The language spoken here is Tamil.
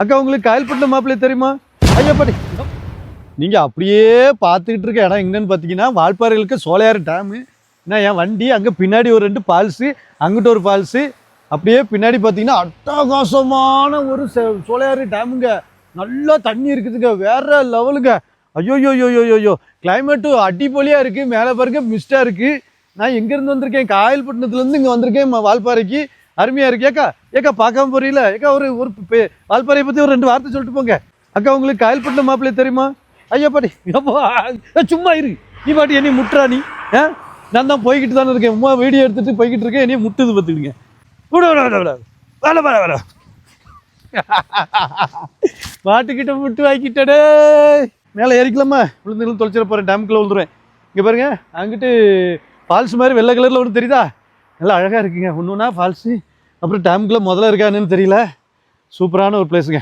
அக்கா உங்களுக்கு காயல்பட்டினம் மாப்பிள்ளை தெரியுமா? ஐயப்படி நீங்கள் அப்படியே பார்த்துக்கிட்டு இருக்க இடம் எங்கன்னு பார்த்தீங்கன்னா வால்பாறைகளுக்கு சோலையாறு டேமு என்ன என் வண்டி அங்கே பின்னாடி ஒரு ரெண்டு ஃபால்ஸு அங்கிட்ட ஒரு ஃபால்ஸு அப்படியே பின்னாடி பார்த்தீங்கன்னா அட்டகாசமான ஒரு செ- சோலையாறு டேமுங்க நல்லா தண்ணி இருக்குதுங்க வேற லெவலுங்க. ஐயோயோயோயோயோ கிளைமேட்டு அடிப்பொலியாக இருக்குது மேலே பாருங்க மிஸ்டாக இருக்குது நான் எங்கேருந்து வந்திருக்கேன்? காயல்பட்டினத்துலேருந்து இங்கே வந்திருக்கேன் வால்பாறைக்கு. அருமையாக இருக்கு. ஏக்கா ஏக்கா பார்க்காம புரியல ஏக்கா ஒரு ஒரு பே- வால்பாறையை பற்றி ஒரு ரெண்டு வார்த்தை சொல்லிட்டு போங்க. அக்கா உங்களுக்கு காயல்பட்டினம் மாப்பிள்ளை தெரியுமா? ஐயா பாட்டி எப்போ ஏ, சும்மா இரு. நீ பாட்டி என்னை முட்டுறா நீ? ஆ? நான் தான் போய்கிட்டு தானே இருக்கேன். உமா வீடியோ எடுத்துட்டு போய்கிட்டு இருக்கேன். என்னைய முட்டுது பார்த்துக்கிடுங்க. விட விட விட விட. வேலை வேலை வேலை. மாட்டுக்கிட்ட முட்டு வாங்கிட்டடே மேலே ஏறிக்கலாமா? விழுந்து தொலைச்சிட போகிறேன் டேமுக்குள்ளே விழுந்துருவேன். இங்கே பாருங்க அங்கிட்டு ஃபால்ஸ் மாதிரி வெள்ளை கலரில் ஒன்று தெரியுதா? நல்லா அழகாக இருக்குங்க. ஒன்று ஒன்றா ஃபால்ஸு அப்புறம் டேமுக்குள்ளே முதல்ல இருக்கானுன்னு தெரியல. சூப்பரான ஒரு பிளேஸுங்க